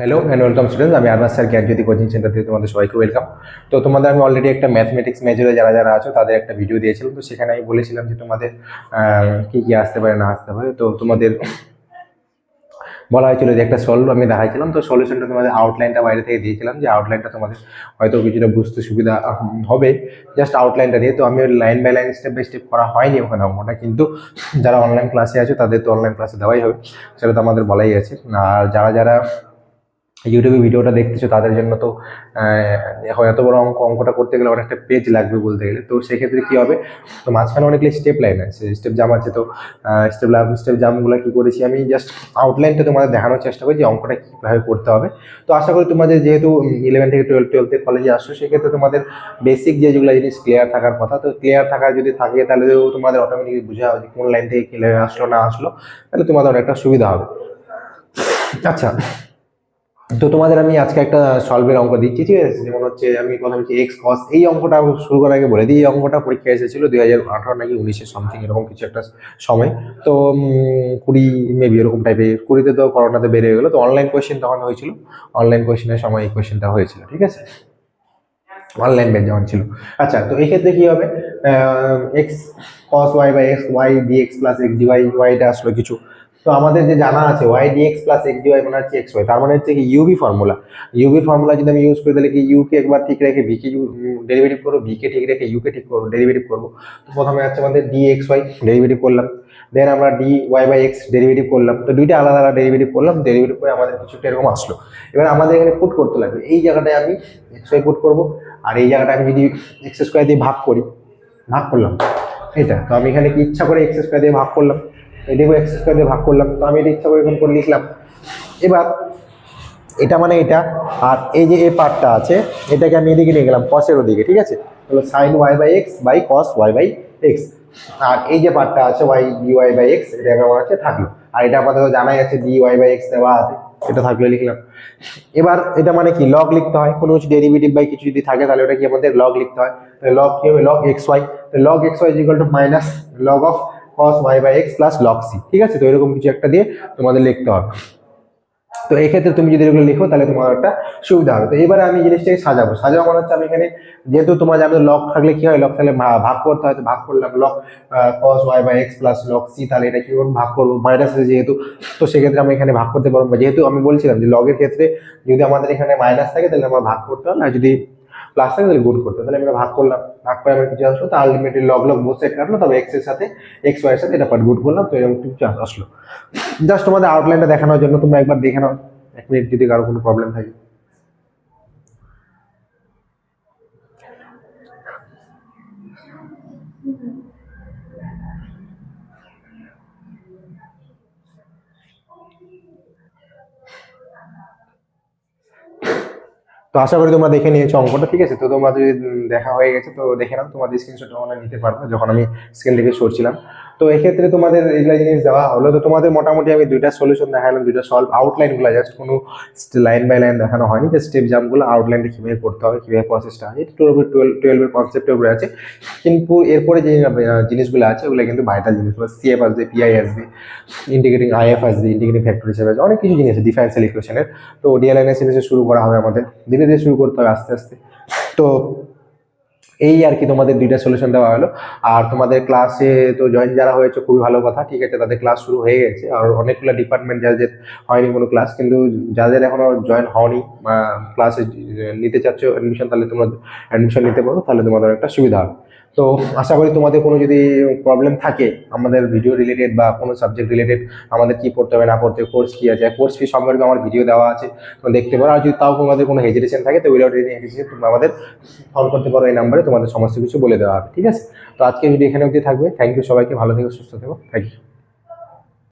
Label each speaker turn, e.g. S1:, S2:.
S1: Hello and welcome students আমি Arbas sir, Gyanjyoti coaching centre থেকে তোমাদের সবাইকে ওয়েলকাম তো তোমাদের আমি অলরেডি একটা ম্যাথমেটিক্স মেজরে যারা যারা আছো, তাদের একটা ভিডিও দিয়েছিলাম। তো সেখানে আমি বলেছিলাম যে তোমাদের কী কি আসতে পারে, না আসতে পারে। তো তোমাদের বলা হয়েছিল যে একটা সলভ আমি দেখাইছিলাম। তো সলিউশনটা তোমাদের আউটলাইনটা বাইরে থেকে দিয়েছিলাম যে আউটলাইনটা তোমাদের হয়তো কিছুটা বুঝতে সুবিধা হবে। জাস্ট আউটলাইনটা দিয়ে। তো আমি line by line step by step করা হয়নি ওখানে অঙ্কটা। কিন্তু যারা অনলাইন ক্লাসে আছে, তাদের তো অনলাইন ক্লাসে দেওয়াই হবে। সেটা তো আমাদের বলাই আছে। আর যারা যারা ইউটিউবে ভিডিওটা দেখতেছো, তাদের জন্য তো এত বড় অঙ্ক, অঙ্কটা করতে গেলে অনেকটা পেজ লাগবে বলতে গেলে। তো সেক্ষেত্রে কী হবে? তো মাঝখানে অনেকগুলো স্টেপ লাইন আছে স্টেপ জাম আছে। তো স্টেপ স্টেপ জামগুলো কী করেছি আমি? জাস্ট আউটলাইনটা তোমাদের দেখানোর চেষ্টা করি যে অঙ্কটা কীভাবে করতে হবে। তো আশা করি তোমাদের যেহেতু ইলেভেন থেকে টুয়েলভ টুয়েলভে কলেজে আসছো, সেক্ষেত্রে তোমাদের বেসিক যেগুলো জিনিস ক্লিয়ার থাকার কথা, তো ক্লিয়ার থাকার যদি থাকে, তাহলে তোমাদের অটোমেটিকলি বোঝা হবে যে কোন লাইন থেকে ক্লিয়ার আসলো, না আসলো, তাহলে তোমাদের অনেকটা সুবিধা হবে। আচ্ছা তো তোমাদের আমি আজকে একটা সলভের অঙ্ক দিচ্ছি, ঠিক আছে? যেমন হচ্ছে আমি কথা বলছি এক্স কস এই অঙ্কটা শুরু করার আগে বলে দিই, এই অঙ্কটা পরীক্ষা এসেছিল দুই হাজার আঠারো নাকি উনিশের সামথিং এরকম কিছু একটা সময়। তো কুড়ি মেবি এরকম টাইপের কুড়িতে তো করোনাতে বেড়ে গেলো, তো অনলাইন কোয়েশ্চেন তখন হয়েছিল। অনলাইন কোয়েশ্চেনের সময় এই কোয়েশ্চেনটা হয়েছিল, ঠিক আছে? অনলাইন ব্যাচ যখন ছিল। আচ্ছা তো এই ক্ষেত্রে কি হবে? এক্স কস ওয়াই বা x y d x plus x d y ওয়াইটা আসলো কিছু। তো আমাদের যে জানা আছে y d x plus x d y মানে হচ্ছে এক্স ওয়াই তার মানে হচ্ছে কি ইউবি ফর্মুলা ইউবি ফর্মুলা যদি আমি ইউজ করি, তাহলে কি ইউকে একবার ঠিক রেখে ভিকে ডেরিভেটিভ করব ভিকে ঠিক রেখে ইউকে ঠিক করব ডেরিভেটিভ করব। তো প্রথমে হচ্ছে আমাদের ডি এক্স ওয়াই ডেরিভেটিভ করলাম। দেন আমরা d y by x derivative করলাম। তো দুইটা আলাদা আলাদা ডেরিভেটিভ করলাম ডেরিভেটিভ করে আমাদের কিছুটা এরকম আসলো। এবার আমাদের এখানে পুট করতে লাগবে। এই জায়গাটায় আমি এক্স ওয়াই পুট করব, আর এই জায়গাটা আমি যদি এক্স স্কোয়ার দিয়ে ভাগ করি, ভাগ করলাম। এটা তো আমি এখানে কি ইচ্ছা করে এক্স স্কোয়ার দিয়ে ভাগ করলাম। এটাকেও এক্স স্কোয়ার দিয়ে ভাগ করলাম। তো আমি এটা ইচ্ছা করে এখন করে লিখলাম। এবার, এটা মানে এটা, আর এই যে এ পার্টটা আছে, এটাকে আমি এদিকে নিয়ে গেলাম কসের ওদিকে, ঠিক আছে? তাহলে sine y by x by cos y by x আর এই যে পার্টটা আছে y d y by x এটা আমার আছে থাকল। আর এটা আপাতত জানাই আছে ডি ওয়াই বাই এক্স দেওয়া আছে, এটা থাকলে লিখলাম। এবার এটা মানে কি? লগ লিখতে হয়। কোনো কিছু ডেরিভেটিভ বাই কিছু যদি থাকে, তাহলে ওটা কি আমাদের লগ লিখতে হয়? তাহলে লগ কি হবে? Log x y log x y equal to minus log of cos y by x plus log c ঠিক আছে? তো এরকম কিছু একটা দিয়ে তোমাদের লিখতে হবে। তো এই ক্ষেত্রে তুমি যদি এগুলো লিখো, তাহলে তোমার একটা সুবিধা হবে। তো এবারে আমি জিনিসটাকে সাজাবো। সাজাবো মানে হচ্ছে আমি এখানে যেহেতু তোমার জানো লক থাকলে কি হয়? লক থাকলে ভাগ করতে হয়। তো ভাগ করলাম log cos y by x plus log c তাহলে এটা কি করব? ভাগ করব। মাইনাস আছে যেহেতু, তো সেক্ষেত্রে আমি এখানে ভাগ করতে পারব। যেহেতু আমি বলছিলাম যে লগের ক্ষেত্রে যদি আমাদের এখানে মাইনাস থাকে, তাহলে আমার ভাগ করতে হবে আর যদি প্লাস থাকে তাহলে গুড করতে তাহলে আমরা ভাগ করলাম, ভাগ করে আমরা কিছু আসলো, তো আলটিমেটলি লগ লগ বসে কাটলো, তবে এক্সের সাথে এক্স ওয়াই এর সাথে এটা পার্ট গুড করলাম, তো এরকম কিছু আসলো। জাস্ট তোমাদের আউটলাইনটা দেখানোর জন্য তোমরা একবার দেখে নাও। এক মিনিট যদি কারও কোনো প্রবলেম থাকে। তো আশা করি তোমরা দেখে নিয়েছো অঙ্কটা, ঠিক আছে? তো যদি দেখা হয়ে গেছে, তো দেখে নাও, তোমাদের স্ক্রিনশট তোমরা নিতে পারবে, যখন আমি স্ক্রিন থেকে সরছিলাম। তো এক্ষেত্রে তোমাদের এগুলা জিনিস দেওয়া হলো। তো তোমাদের মোটামুটি আমি দুইটা সলিউশন দেখালাম দুইটা সলভ আউটলাইনগুলো জাস্ট কোনো লাইন বাই লাইন দেখানো হয়নি যে স্টেপ জাম্পগুলো আউটলাইনটা কীভাবে করতে হবে, কীভাবে প্রসেসটা হয়। এটা টুয়েলভ টুয়েলভ টুয়েলভের কনসেপ্টের উপরে আছে। কিন্তু এরপরে যে জিনিসগুলো আছে, ওগুলো কিন্তু ভাইটাল জিনিসগুলো সিএফ আসবে পিআই আসবে ইন্টিগ্রেটিং আইএফ আসবে ইন্টিগ্রেটিং ফ্যাক্টর হিসেবে আসবে অনেক কিছু জিনিস আছে ডিফারেন্সিয়াল ইকুয়েশনের তো ডিএলএনএস শুরু করা হবে আমাদের। ধীরে ধীরে শুরু করতে হবে আস্তে আস্তে। তো এই আর কি তোমাদের দুইটা সলিউশন দেওয়া হলো। আর তোমাদের ক্লাসে তো জয়েন যারা হয়েছে, খুবই ভালো কথা, ঠিক আছে? তাদের ক্লাস শুরু হয়ে গেছে। আর অনেকগুলো ডিপার্টমেন্ট যাদের হয়নি কোনো ক্লাস কিন্তু যাদের এখনও জয়েন হওনি ক্লাসে নিতে চাচ্ছ অ্যাডমিশন তাহলে তোমরা অ্যাডমিশন নিতে পারো, তাহলে তোমাদের একটা সুবিধা হবে। তো আশা করি তোমাদের কোনো যদি প্রবলেম থাকে, আমাদের ভিডিও রিলেটেড বা কোনো সাবজেক্ট রিলেটেড আমাদের কি পড়তে হবে না পড়তে কোর্স কী আছে কোর্স ফি সম্পর্কে আমার ভিডিও দেওয়া আছে তোমরা দেখতে পারো। আর যদি তাও তোমাদের কোনো হেজিটেশন থাকে, তো উইদাউট এনি হেজিটেশন তোমরা আমাদের ফোন করতে পারো এই নাম্বারে তোমাদের সমস্ত কিছু বলে দেওয়া হবে, ঠিক আছে? তো আজকে ভিডিও এখানে অবধি থাকবে। থ্যাংক ইউ সবাইকে, ভালো থেকো, সুস্থ থেকো। Thank you